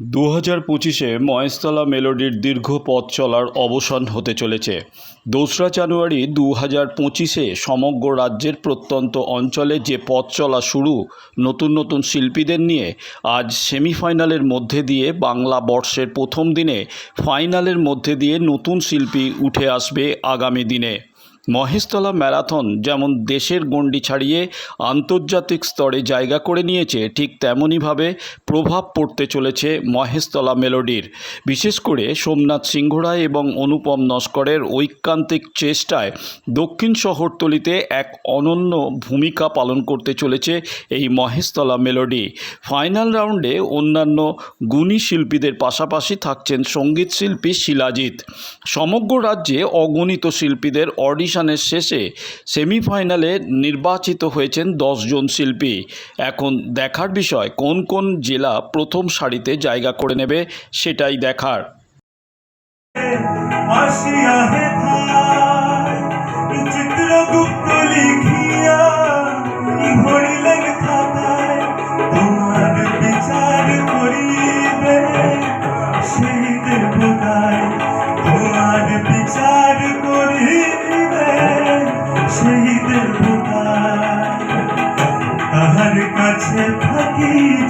দু হাজার পঁচিশে মহেশতলা মেলোডির দীর্ঘ পথ চলার অবসান হতে চলেছে। দোসরা জানুয়ারি দু হাজার পঁচিশে সমগ্র রাজ্যের প্রত্যন্ত অঞ্চলে যে পথ চলা শুরু, নতুন নতুন শিল্পীদের নিয়ে আজ সেমিফাইনালের মধ্যে দিয়ে বাংলা বর্ষের প্রথম দিনে ফাইনালের মধ্যে দিয়ে নতুন শিল্পী উঠে আসবে আগামী দিনে। মহেশতলা ম্যারাথন যেমন দেশের গণ্ডি ছাড়িয়ে আন্তর্জাতিক স্তরে জায়গা করে নিয়েছে, ঠিক তেমনইভাবে প্রভাব পড়তে চলেছে মহেশতলা মেলোডির। বিশেষ করে সোমনাথ সিংহরায় এবং অনুপম নস্করের ঐকান্তিক চেষ্টায় দক্ষিণ শহরতলিতে এক অনন্য ভূমিকা পালন করতে চলেছে এই মহেশতলা মেলোডি। ফাইনাল রাউন্ডে অন্যান্য গুণী শিল্পীদের পাশাপাশি থাকছেন সংগীত শিল্পী শিলাজিৎ। সমগ্র রাজ্যে অগণিত শিল্পীদের অডিশনের শেষে সেমিফাইনালে নির্বাচিত হয়েছেন দশজন শিল্পী। এখন দেখার বিষয়, কোন কোন জেলা প্রথম সারিতে জায়গা করে নেবে সেটাই দেখার। চিত্রগুপ্ত লিখিয়া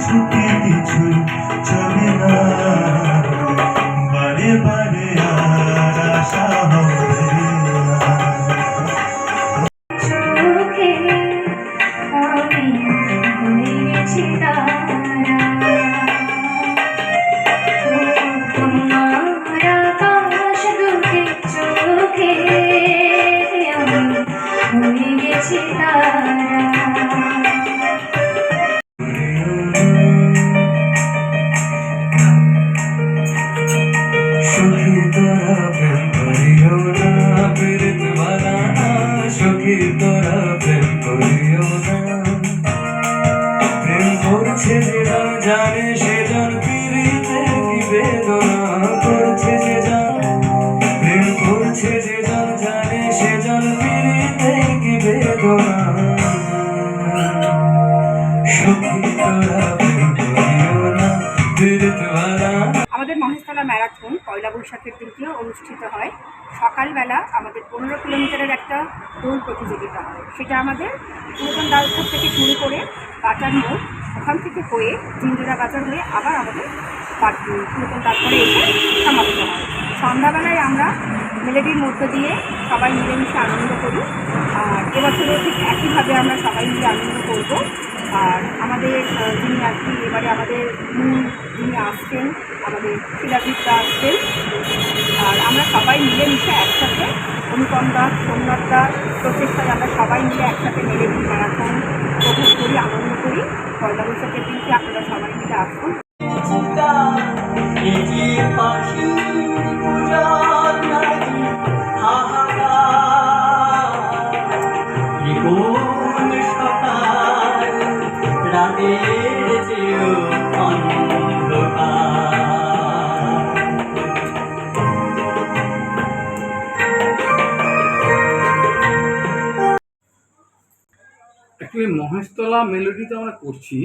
ছুটি কিছু চলে না। বারে বারে ম্যারাথন পয়লা বৈশাখের দিনটিও অনুষ্ঠিত হয়। সকালবেলা আমাদের পনেরো কিলোমিটারের একটা দৌড় প্রতিযোগিতা হয়। সেটা আমাদের পুরাতন ডালপুর থেকে শুরু করে বাটার মোড় ওখান থেকে হয়ে জিঞ্জিরা বাজার হয়ে আবার আমাদের পুরাতন তারপরে এসে সমাপ্ত হয়। সন্ধ্যাবেলায় আমরা মেলেডির মধ্য দিয়ে সবাই মিলেমিশে আনন্দ করি। আর এবছরও ঠিক একইভাবে আমরা সবাই মিলে আনন্দ করব। আর আমাদের যিনি আর কি, এবারে আমাদের যিনি আসছেন আমাদের শিলাজিৎরা আসছেন আর আমরা সবাই মিলেমিশে একসাথে অনুপম দাস, সোমনাথ দাস প্রচেষ্টায় আমরা সবাই মিলে একসাথে মিলেমিশে ম্যারাথন উপভোগ করি, আনন্দ করি। পয়লা বৈশাখের দিনটি আপনারা সবাই মিলে আসুন। মহেশতলা মেলোডিটা আমরা করছি।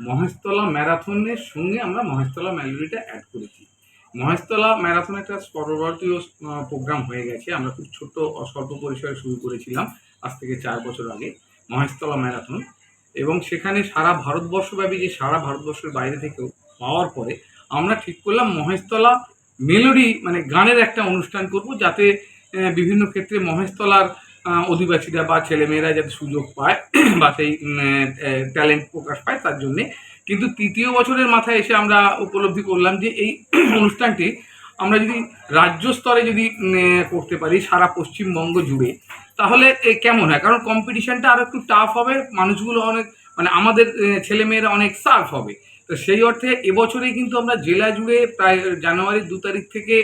মহেশতলা ম্যারাথনের সঙ্গে আমরা মহেশতলা মেলোডিটা অ্যাড করেছি। মহেশতলা ম্যারাথন একটা সর্বভারতীয় প্রোগ্রাম হয়ে গেছে। আমরা খুব ছোট স্বল্প পরিসরে শুরু করেছিলাম আজ থেকে চার বছর আগে, মহেশতলা ম্যারাথন। এবং সেখানে সারা ভারতবর্ষব্যাপী যে সারা ভারতবর্ষের বাইরে থেকেও পাওয়ার পরে আমরা ঠিক করলাম মহেশতলা মেলোডি মানে গানের একটা অনুষ্ঠান করব, যাতে বিভিন্ন ক্ষেত্রে মহেশতলার অধিবাসীরা বা ছেলেমেয়েরা যাতে সুযোগ পায়, বা সেই ট্যালেন্ট প্রকাশ পায় তার জন্যে। কিন্তু তৃতীয় বছরের মাথায় এসে আমরা উপলব্ধি করলাম যে এই অনুষ্ঠানটি আমরা যদি রাজ্য স্তরে যদি করতে পারি সারা পশ্চিমবঙ্গ জুড়ে, তাহলে কেমন হয়? কারণ কম্পিটিশানটা আরও একটু টাফ হবে, মানুষগুলো অনেক মানে আমাদের ছেলেমেয়েরা অনেক সার্ফ হবে। তো সেই অর্থে এবছরেই কিন্তু আমরা জেলা জুড়ে প্রায়, জানুয়ারির দু তারিখ থেকে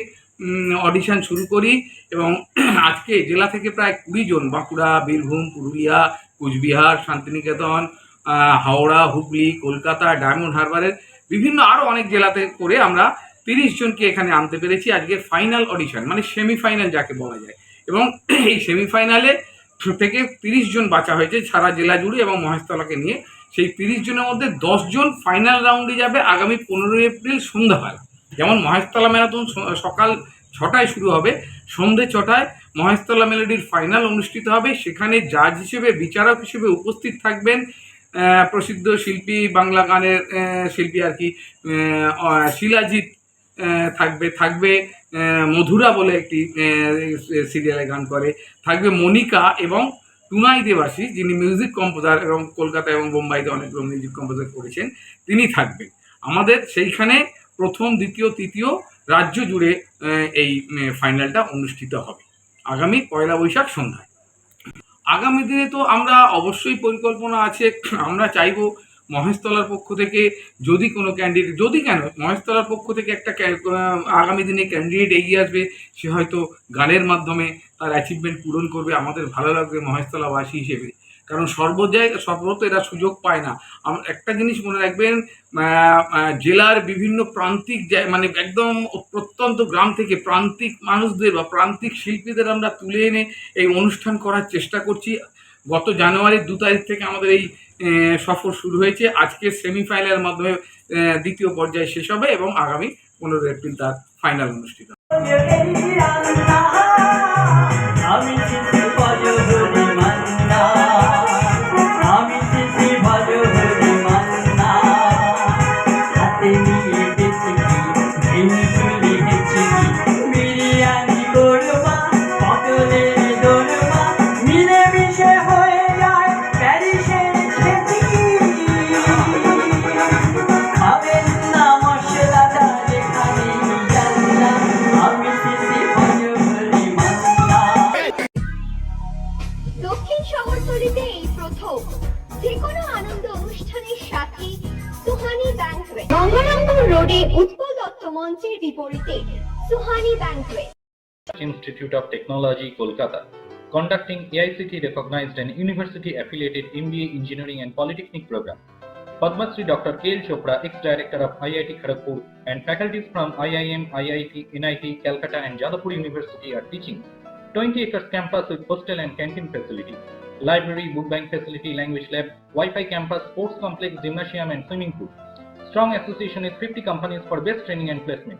অডিশন শুরু করি এবং আজকে জেলা থেকে প্রায় কুড়ি জন, বাঁকুড়া, বীরভূম, পুরুলিয়া, কুচবিহার, শান্তিনিকেতন হাওড়া, হুগলি, কলকাতা, ডায়মন্ড হারবারের বিভিন্ন আরও অনেক জেলাতে করে আমরা তিরিশ জনকে এখানে আনতে পেরেছি আজকে ফাইনাল অডিশন মানে সেমিফাইনাল যাকে বলা যায়। এবং এই সেমিফাইনালে থেকে তিরিশ জন বাঁচা হয়েছে সারা জেলা জুড়ে এবং মহেশতলাকে নিয়ে। সেই তিরিশ জনের মধ্যে জন ফাইনাল রাউন্ডে যাবে আগামী পনেরোই এপ্রিল সন্ধ্যাবেলা। যেমন মহেশতলা ম্যারাথন সকাল ছটায় শুরু হবে, সন্ধে ছটায় মহেশতলা মেলোডির ফাইনাল অনুষ্ঠিত হবে, সেখানে জাজ হিসেবে, বিচারক হিসেবে উপস্থিত থাকবেন প্রসিদ্ধ শিল্পী, বাংলা গানের শিল্পী আর কি শিলাজিৎ থাকবে থাকবে মধুরা বলে একটি সিরিয়ালে গান করে, থাকবে মনিকা এবং টুনাই দেবাসী যিনি মিউজিক কম্পোজার এবং কলকাতা এবং বোম্বাইতে অনেকগুলো মিউজিক কম্পোজার করেছেন, তিনি থাকবেন। আমাদের সেইখানে প্রথম, দ্বিতীয়, তৃতীয় রাজ্য জুড়ে এই ফাইনালটা অনুষ্ঠিত হবে। আগামী পয়লা বৈশাখ সন্ধ্যায়। আগামী দিনে তো আমরা অবশ্যই পরিকল্পনা আছে। আমরা চাইব মহেশতলার পক্ষ থেকে যদি কোনো ক্যান্ডিডেট যদি কেন, মহেশতলার পক্ষ থেকে একটা আগামী দিনে ক্যান্ডিডেট এগিয়ে আসবে, সে হয়তো গানের মাধ্যমে তার অ্যাচিভমেন্ট পূরণ করবে। আমাদের ভালো লাগবে মহেশতলাবাসী হিসেবে। কারণ সর্ব সর্বত এরা সুযোগ পায় না। একটা জিনিস মনে রাখবেন জেলার বিভিন্ন প্রান্তিক মানে একদম প্রত্যন্ত গ্রাম থেকে প্রান্তিক মানুষদের বা প্রান্তিক শিল্পীদের আমরা তুলে এনে এই অনুষ্ঠান করার চেষ্টা করছি। গত জানুয়ারির দু তারিখ থেকে আমাদের এই সফর শুরু হয়েছে। আজকে সেমিফাইনালের মাধ্যমে দ্বিতীয় পর্যায়ে শেষ হবে এবং আগামী পনেরো এপ্রিল তার ফাইনাল অনুষ্ঠিত হবে। বিপরীতে Suhani banquet Institute of Technology, Kolkata, conducting AICT recognized and university affiliated MBA Engineering and Polytechnic program. Padma Shri Dr. K.L. Chopra, ex-director of IIT Kharagpur, and faculties from IIM, IIT, NIT, Calcutta, and Jadavpur University are teaching. 20 acres campus with hostel and canteen facilities, library, book bank facility, language lab, Wi-Fi campus, sports complex, gymnasium, and swimming pool. Strong association with 50 companies for best training and placement.